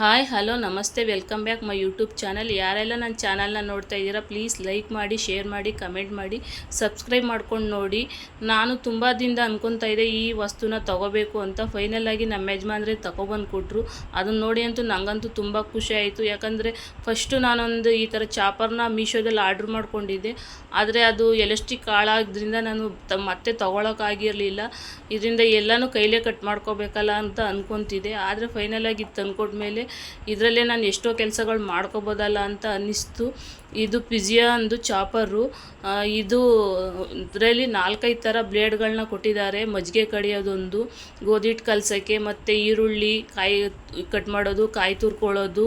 Hi, hello, namaste, welcome back my YouTube channel. ಯಾರೆಲ್ಲ ನನ್ನ ಚಾನಲ್ನ ನೋಡ್ತಾ ಇದ್ದೀರಾ, ಪ್ಲೀಸ್ ಲೈಕ್ ಮಾಡಿ, ಶೇರ್ ಮಾಡಿ, ಕಮೆಂಟ್ ಮಾಡಿ, ಸಬ್ಸ್ಕ್ರೈಬ್ ಮಾಡ್ಕೊಂಡು ನೋಡಿ. ನಾನು ತುಂಬ ದಿನದ ಅನ್ಕೊತಾ ಇದ್ದೆ, ಈ ವಸ್ತುನ ತಗೋಬೇಕು ಅಂತ. ಫೈನಲ್ ಆಗಿ ನಮ್ಮ ಯಜಮಾನ್ರೆ ತಗೊಬಂದು ಕೊಟ್ಟರು ಅದನ್ನ ನೋಡಿ ಅಂತೂ ನನಗಂತೂ ತುಂಬ ಖುಷಿ ಆಯಿತು. ಯಾಕಂದರೆ ಫಸ್ಟು ನಾನೊಂದು ಈ ಥರ ಚಾಪರ್ನ ಮೀಶೋದಲ್ಲಿ ಆರ್ಡ್ರ್ ಮಾಡ್ಕೊಂಡಿದ್ದೆ. ಆದರೆ ಅದು ಎಲೆಸ್ಟಿಕ್ ಹಾಳಾದ್ರಿಂದ ನಾನು ತ, ಮತ್ತೆ ತೊಗೊಳಕ್ಕಾಗಿರಲಿಲ್ಲ ಇದರಿಂದ ಎಲ್ಲನೂ ಕೈಲೇ ಕಟ್ ಮಾಡ್ಕೋಬೇಕಲ್ಲ ಅಂತ ಅಂದ್ಕೊತಿದ್ದೆ ಆದರೆ ಫೈನಲ್ ಆಗಿ ಇದು ತಂದ್ಕೊಟ್ಮೇಲೆ ಇದರಲ್ಲೇ ನಾನು ಎಷ್ಟೋ ಕೆಲಸಗಳು ಮಾಡ್ಕೋಬೋದಲ್ಲ ಅಂತ ಅನ್ನಿಸ್ತು. ಇದು ಪಿಜಿಯಾ ಅಂದು ಚಾಪರು. ಇದು ಇದರಲ್ಲಿ ನಾಲ್ಕೈದು ಥರ ಬ್ಲೇಡ್ಗಳನ್ನ ಕೊಟ್ಟಿದ್ದಾರೆ. ಮಜ್ಜಿಗೆ ಕಡಿಯೋದೊಂದು ಗೋಧಿ ಹಿಟ್ಟು ಕಲಸೋಕ್ಕೆ ಮತ್ತು ಈರುಳ್ಳಿ ಕಾಯಿ ಕಟ್ ಮಾಡೋದು, ಕಾಯಿ ತುರ್ಕೊಳ್ಳೋದು,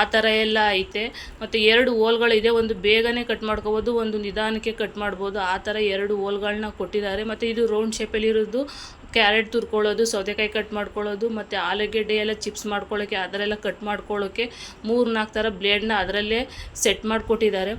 ಆ ಥರ ಎಲ್ಲ ಐತೆ. ಮತ್ತು ಎರಡು ಓಲ್ಗಳಿದೆ ಒಂದು ಬೇಗನೆ ಕಟ್ ಮಾಡ್ಕೋಬೋದು, ಒಂದು ನಿಧಾನಕ್ಕೆ ಕಟ್ ಮಾಡ್ಬೋದು. ಆ ಥರ ಎರಡು ಓಲ್ಗಳನ್ನ ಕೊಟ್ಟಿದ್ದಾರೆ. ಮತ್ತು ಇದು ರೌಂಡ್ ಶೇಪಲ್ಲಿರೋದು ಕ್ಯಾರೆಟ್ ತುರ್ಕೊಳ್ಳೋದು, ಸೌತೆಕಾಯಿ ಕಟ್ ಮಾಡ್ಕೊಳ್ಳೋದು, ಮತ್ತು ಆಲೂಗೆಡ್ಡೆ ಎಲ್ಲ ಚಿಪ್ಸ್ ಮಾಡ್ಕೊಳ್ಳೋಕ್ಕೆ ಅದರೆಲ್ಲ ಕಟ್ ಮಾಡ್ಕೊಳ್ಳೋಕ್ಕೆ ಮೂರು ನಾಲ್ಕು ಥರ ಬ್ಲೇಡ್ನ ಅದರಲ್ಲೇ ಸೆಟ್ ಮಾಡಿಕೊಟ್ಟಿದ್ದಾರೆ.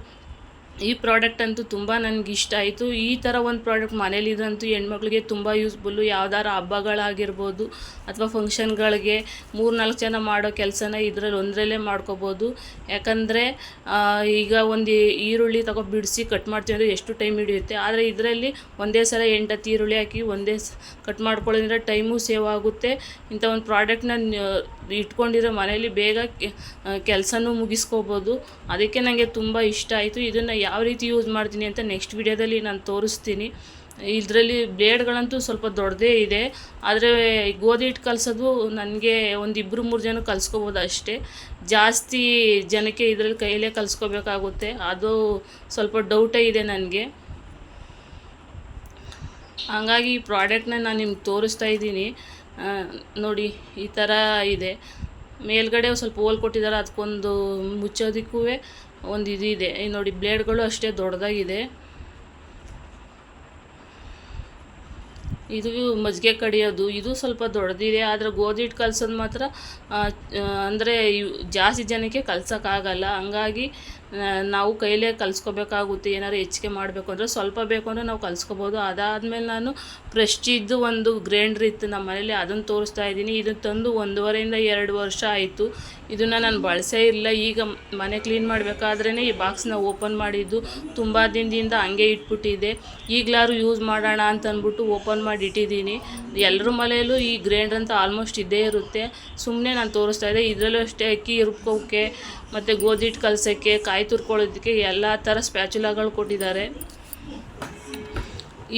ಈ ಪ್ರಾಡಕ್ಟ್ ಅಂತೂ ತುಂಬ ನನಗೆ ಇಷ್ಟ ಆಯಿತು. ಈ ಥರ ಒಂದು ಪ್ರಾಡಕ್ಟ್ ಮನೇಲಿದ್ರಂತೂ ಹೆಣ್ಮಕ್ಳಿಗೆ ತುಂಬ ಯೂಸ್ಫುಲ್ಲು. ಯಾವ್ದಾರ ಹಬ್ಬಗಳಾಗಿರ್ಬೋದು ಅಥವಾ ಫಂಕ್ಷನ್ಗಳಿಗೆ ಮೂರು ನಾಲ್ಕು ಜನ ಮಾಡೋ ಕೆಲಸನ ಇದರಲ್ಲಿ ಒಂದರಲ್ಲೇ ಮಾಡ್ಕೋಬೋದು. ಯಾಕಂದರೆ ಈಗ ಒಂದು ಈರುಳ್ಳಿ ತಗೋ ಬಿಡಿಸಿ ಕಟ್ ಮಾಡ್ತೀವಿ ಅಂದರೆ ಎಷ್ಟು ಟೈಮ್ ಹಿಡಿಯುತ್ತೆ. ಆದರೆ ಇದರಲ್ಲಿ ಒಂದೇ ಸಲ ಎಂಟತ್ತು ಈರುಳ್ಳಿ ಹಾಕಿ ಒಂದೇ ಸ ಕಟ್ ಮಾಡ್ಕೊಳ್ಳೋದ್ರಿಂದ ಟೈಮು ಸೇವ್ ಆಗುತ್ತೆ. ಇಂಥ ಒಂದು ಪ್ರಾಡಕ್ಟ್ನ ಇಟ್ಕೊಂಡಿರೋ ಮನೇಲಿ ಬೇಗ ಕೆಲಸನೂ ಮುಗಿಸ್ಕೋಬೋದು. ಅದಕ್ಕೆ ನನಗೆ ತುಂಬ ಇಷ್ಟ ಆಯಿತು. ಇದನ್ನು ಯಾವ ರೀತಿ ಯೂಸ್ ಮಾಡ್ತೀನಿ ಅಂತ ನೆಕ್ಸ್ಟ್ ವಿಡಿಯೋದಲ್ಲಿ ನಾನು ತೋರಿಸ್ತೀನಿ. ಇದರಲ್ಲಿ ಬ್ಲೇಡ್ಗಳಂತೂ ಸ್ವಲ್ಪ ದೊಡ್ಡದೇ ಇದೆ. ಆದರೆ ಗೋಧಿ ಹಿಟ್ಟು ಕಲಿಸೋದು ನನಗೆ ಒಂದು ಇಬ್ಬರು ಮೂರು ಜನ ಕಲಿಸ್ಕೋಬೋದು ಅಷ್ಟೇ. ಜಾಸ್ತಿ ಜನಕ್ಕೆ ಇದರಲ್ಲಿ ಕೈಯಲ್ಲೇ ಕಲಿಸ್ಕೋಬೇಕಾಗುತ್ತೆ. ಅದು ಸ್ವಲ್ಪ ಡೌಟೇ ಇದೆ ನನಗೆ. ಹಾಗಾಗಿ ಈ ಪ್ರಾಡಕ್ಟ್ನ ನಾನು ನಿಮ್ಗೆ ತೋರಿಸ್ತಾ ಇದ್ದೀನಿ. ನೋಡಿ, ಈ ಥರ ಇದೆ. ಮೇಲ್ಗಡೆ ಸ್ವಲ್ಪ ಹೋಲ್ ಕೊಟ್ಟಿದ್ದಾರೆ ಅದಕ್ಕೊಂದು ಮುಚ್ಚೋದಕ್ಕೂ ಒಂದು ಇದು ಇದೆ. ನೋಡಿ, ಬ್ಲೇಡ್ಗಳು ಅಷ್ಟೇ ದೊಡ್ಡದಾಗಿದೆ. ಇದು ಮಜ್ಜಿಗೆ ಕಡಿಯೋದು, ಇದು ಸ್ವಲ್ಪ ದೊಡ್ಡದಿದೆ, ಆದರೆ ಗೋಧಿ ಹಿಟ್ಟು ಕಲ್ಸೋದು ಮಾತ್ರ ಅಂದರೆ ಜಾಸ್ತಿ ಜನಕ್ಕೆ ಕಲ್ಸೋಕ್ಕಾಗಲ್ಲ ಹಂಗಾಗಿ ನಾವು ಕೈಲೇ ಕಲಿಸ್ಕೋಬೇಕಾಗುತ್ತೆ, ಏನಾದ್ರು ಹೆಚ್ಚಿಗೆ ಮಾಡಬೇಕು ಅಂದರೆ ಸ್ವಲ್ಪ ಬೇಕು ಅಂದರೆ ನಾವು ಕಲಿಸ್ಕೋಬೋದು. ಅದಾದಮೇಲೆ ನಾನು ಪ್ರೆಸ್ಟೀಜ್ದು ಒಂದು ಗ್ರೈಂಡ್ರ್ ಇತ್ತು ನಮ್ಮ ಮನೇಲಿ, ಅದನ್ನು ತೋರಿಸ್ತಾ ಇದ್ದೀನಿ. ಇದನ್ನು ತಂದು ಒಂದೂವರೆಯಿಂದ ಎರಡು ವರ್ಷ ಆಯಿತು. ಇದನ್ನು ನಾನು ಬಳಸೇ ಇಲ್ಲ. ಈಗ ಮನೆ ಕ್ಲೀನ್ ಮಾಡಬೇಕಾದ್ರೇ ಈ ಬಾಕ್ಸ್ನ ಓಪನ್ ಮಾಡಿದ್ದು ತುಂಬ ದಿನದಿಂದ ಹಂಗೆ ಇಟ್ಬಿಟ್ಟಿದೆ. ಈಗಲಾರು ಯೂಸ್ ಮಾಡೋಣ ಅಂತ ಅಂದ್ಬಿಟ್ಟು ಓಪನ್ ಮಾಡಿ ಇಟ್ಟಿದ್ದೀನಿ. ಎಲ್ಲರ ಮನೆಯಲ್ಲೂ ಈ ಗ್ರೈಂಡ್ರ್ ಅಂತ ಆಲ್ಮೋಸ್ಟ್ ಇದ್ದೇ ಇರುತ್ತೆ. ಸುಮ್ಮನೆ ನಾನು ತೋರಿಸ್ತಾ ಇದ್ದೆ. ಇದರಲ್ಲೂ ಅಷ್ಟೇ ಅಕ್ಕಿ ರುಬ್ಕೋಕ್ಕೆ ಮತ್ತು ಗೋಧಿ ಹಿಟ್ಟು ಕಲಸೋಕ್ಕೆ, ಕಾಯಿ ತುರ್ಕೊಳ್ಳೋದಕ್ಕೆ ಎಲ್ಲ ಥರ ಸ್ಪ್ಯಾಚುಲಾಗಳು ಕೊಟ್ಟಿದ್ದಾರೆ.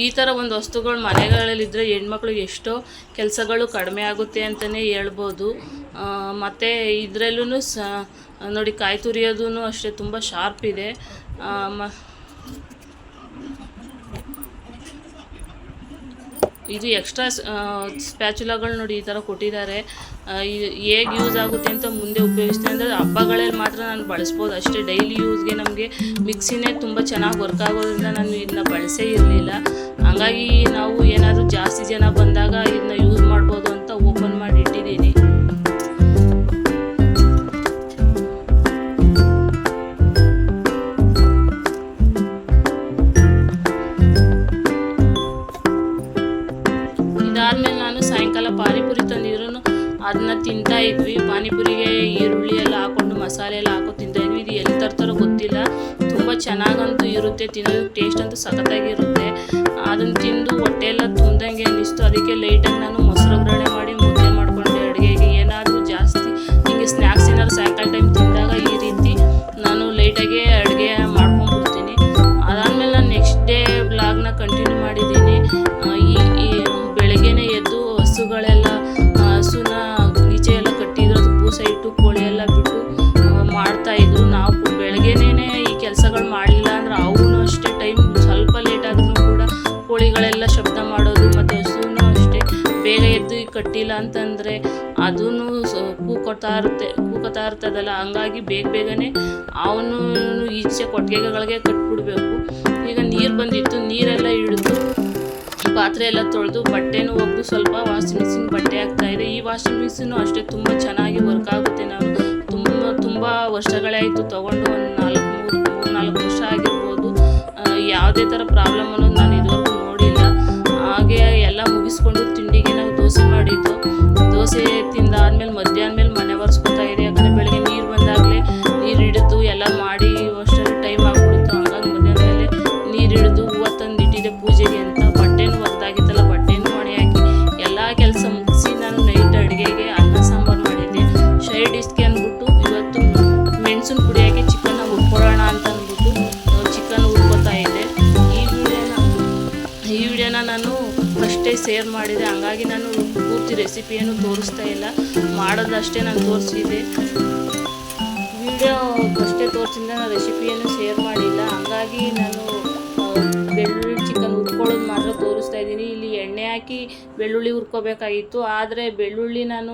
ಈ ಥರ ಒಂದು ವಸ್ತುಗಳು ಮನೆಗಳಲ್ಲಿದ್ದರೆ ಹೆಣ್ಮಕ್ಳು ಎಷ್ಟೋ ಕೆಲಸಗಳು ಕಡಿಮೆ ಆಗುತ್ತೆ ಅಂತಲೇ ಹೇಳ್ಬೋದು. ಮತ್ತು ಇದರಲ್ಲೂ ಸ, ನೋಡಿ ಕಾಯಿ ತುರಿಯೋದೂ ಅಷ್ಟೇ ತುಂಬ ಶಾರ್ಪ್ ಇದೆ. ಮ ಇದು ಎಕ್ಸ್ಟ್ರಾ ಸ್ಪ್ಯಾಚುಲಾಗಳು ನೋಡಿ ಈ ಥರ ಕೊಟ್ಟಿದ್ದಾರೆ. ಹೇಗೆ ಯೂಸ್ ಆಗುತ್ತೆ ಅಂತ ಮುಂದೆ ಉಪಯೋಗಿಸ್ತೀನಿ ಅಂದರೆ ಹಬ್ಬಗಳಲ್ಲಿ ಮಾತ್ರ ನಾನು ಬಳಸ್ಬೋದು. ಅಷ್ಟೇ ಡೈಲಿ ಯೂಸ್ಗೆ ನಮಗೆ ಮಿಕ್ಸಿನೇ ತುಂಬ ಚೆನ್ನಾಗಿ ವರ್ಕ್ ಆಗೋದ್ರಿಂದ ನಾನು ಇದನ್ನ ಬಳಸೇ ಇರಲಿಲ್ಲ. ಹಾಗಾಗಿ ನಾವು ಏನಾದರೂ ಅದನ್ನ ತಿಂತಾ ಇದ್ವಿ. ಪಾನಿಪುರಿಗೆ ಈರುಳ್ಳಿ ಎಲ್ಲ ಹಾಕೊಂಡು, ಮಸಾಲೆ ಎಲ್ಲ ಹಾಕೊಂಡು ತಿಂತಾ ಇದ್ವಿ. ಇದು ಎಲ್ಲಿ ತರ್ತಾರೋ ಗೊತ್ತಿಲ್ಲ. ತುಂಬ ಚೆನ್ನಾಗಂತೂ ಇರುತ್ತೆ ತಿನ್ನೋದಕ್ಕೆ ಟೇಸ್ಟ್ ಅಂತೂ ಸಖತ್ತಾಗಿರುತ್ತೆ. ಅದನ್ನು ತಿಂದು ಹೊಟ್ಟೆ ಎಲ್ಲ ತುಂಬ್ದಂಗೆ ಅನ್ನಿಸ್ತು. ಅದಕ್ಕೆ ಲೈಟಾಗಿ ನಾನು ಮೊಸರು ಒಗ್ಗರಣೆ ಬೇಗ ಎದ್ದು ಕಟ್ಟಿಲ್ಲ ಅಂತಂದರೆ ಅದೂ ಕೊಡ್ತಾ ಇರುತ್ತೆ ಕೂಕೋತಾ ಇರ್ತದಲ್ಲ ಹಂಗಾಗಿ ಬೇಗ ಬೇಗನೆ ಅವನು ಈಚೆ ಕೊಟ್ಟಿಗೆಗಳಿಗೆ ಕಟ್ಬಿಡ್ಬೇಕು. ಈಗ ನೀರು ಬಂದಿತ್ತು, ನೀರೆಲ್ಲ ಹಿಡಿದು ಪಾತ್ರೆ ಎಲ್ಲ ತೊಳೆದು ಬಟ್ಟೆನೂ ಒಗ್ದು ಸ್ವಲ್ಪ ವಾಷಿಂಗ್ ಮಿಷಿನ್ ಬಟ್ಟೆ ಇದೆ. ಈ ವಾಷಿಂಗ್ ಮಿಷಿನು ಅಷ್ಟೇ ತುಂಬ ಚೆನ್ನಾಗಿ ವರ್ಕ್ ಆಗುತ್ತೆ ನಾನು. ತುಂಬ ತುಂಬ ವರ್ಷಗಳೇ ಆಯಿತು ತೊಗೊಂಡು, ಒಂದು ನಾಲ್ಕು ಮೂರು ಮೂರು ನಾಲ್ಕು ವರ್ಷ ಆಗಿರ್ಬೋದು. ಯಾವುದೇ ಥರ ಪ್ರಾಬ್ಲಮ್ ಅನ್ನೋದು ನಾನು ಇದುವರೆಗೂ ನೋಡಿಲ್ಲ. ಹಾಗೆ ಎಲ್ಲ ಮುಗಿಸ್ಕೊಂಡು ತಿಂಡಿಗೆ ದೋಸೆ ಮಾಡಿದ್ದು. ದೋಸೆ ತಿಂದಾದ್ಮೇಲೆ ಮಧ್ಯಾಹ್ನ ಮೇಲೆ ಮನೆ ಒರೆಸ್ಕೊತಾ ಇದೆ ಯಾಕಂದ್ರೆ ಬೆಳಗ್ಗೆ ನೀರು ಬಂದಾಗಲೇ ನೀರು ಹಿಡಿದು ಎಲ್ಲ ಮಾಡಿ ಶೇರ್ ಮಾಡಿದೆ. ಹಂಗಾಗಿ ನಾನು ಪೂರ್ತಿ ರೆಸಿಪಿಯನ್ನು ತೋರಿಸ್ತಾ ಇಲ್ಲ. ಮಾಡೋದಷ್ಟೇ ನಾನು ತೋರಿಸಿದೆ. ವಿಡಿಯೋ ಅಷ್ಟೇ ತೋರಿಸಿದ್ರೆ ನಾನು ರೆಸಿಪಿಯನ್ನು ಶೇರ್ ಮಾಡಿಲ್ಲ. ಹಂಗಾಗಿ ನಾನು ಬೆಳ್ಳುಳ್ಳಿ ಚಿಕನ್ ಹುರ್ಕೊಳ್ಳೋದು ಮಾತ್ರ ತೋರಿಸ್ತಾ ಇದ್ದೀನಿ. ಇಲ್ಲಿ ಎಣ್ಣೆ ಹಾಕಿ ಬೆಳ್ಳುಳ್ಳಿ ಹುರ್ಕೋಬೇಕಾಗಿತ್ತು. ಆದರೆ ಬೆಳ್ಳುಳ್ಳಿ ನಾನು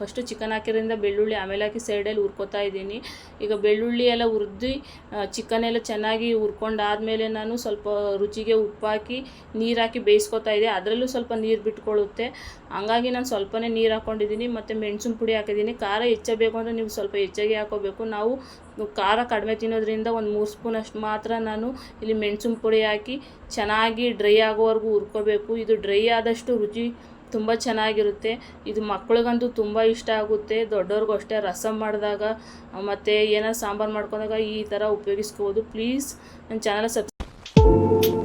ಫಸ್ಟು ಚಿಕನ್ ಹಾಕಿರೋದ್ರಿಂದ ಬೆಳ್ಳುಳ್ಳಿ ಆಮೇಲೆ ಹಾಕಿ ಸೈಡಲ್ಲಿ ಹುರ್ಕೋತಾ ಇದ್ದೀನಿ. ಈಗ ಬೆಳ್ಳುಳ್ಳಿ ಎಲ್ಲ ಹುರಿದು ಚಿಕನ್ ಎಲ್ಲ ಚೆನ್ನಾಗಿ ಹುರ್ಕೊಂಡಾದ್ಮೇಲೆ ನಾನು ಸ್ವಲ್ಪ ರುಚಿಗೆ ಉಪ್ಪು ಹಾಕಿ ನೀರು ಹಾಕಿ ಬೇಯಿಸ್ಕೊತಾ ಇದ್ದೆ. ಅದರಲ್ಲೂ ಸ್ವಲ್ಪ ನೀರು ಬಿಟ್ಕೊಳ್ಳುತ್ತೆ. ಹಂಗಾಗಿ ನಾನು ಸ್ವಲ್ಪನೇ ನೀರು ಹಾಕ್ಕೊಂಡಿದ್ದೀನಿ ಮತ್ತು ಮೆಣಸಿನ ಪುಡಿ ಹಾಕಿದ್ದೀನಿ. ಖಾರ ಹೆಚ್ಚಬೇಕು ಅಂದರೆ ನೀವು ಸ್ವಲ್ಪ ಹೆಚ್ಚಾಗಿ ಹಾಕೋಬೇಕು. ನಾವು ಖಾರ ಕಡಿಮೆ ತಿನ್ನೋದ್ರಿಂದ ಒಂದು ಮೂರು ಸ್ಪೂನ್ ಅಷ್ಟು ಮಾತ್ರ ನಾನು ಇಲ್ಲಿ ಮೆಣಸಿನ ಪುಡಿ ಹಾಕಿ ಚೆನ್ನಾಗಿ ಡ್ರೈ ಆಗೋವರೆಗೂ ಹುರ್ಕೋಬೇಕು. ಇದು ಡ್ರೈ ಆದಷ್ಟು ರುಚಿ ತುಂಬ ಚೆನ್ನಾಗಿರುತ್ತೆ. ಇದು ಮಕ್ಕಳಿಗಂತೂ ತುಂಬ ಇಷ್ಟ ಆಗುತ್ತೆ. ದೊಡ್ಡವ್ರಿಗೂ ಅಷ್ಟೇ ರಸಂ ಮಾಡಿದಾಗ, ಮತ್ತು ಏನೋ ಸಾಂಬಾರು ಮಾಡ್ಕೊಂಡಾಗ ಈ ಥರ ಉಪಯೋಗಿಸ್ಕೋಬೋದು ಪ್ಲೀಸ್ ನನ್ನ ಚಾನಲ್ ಸಬ್ಸ್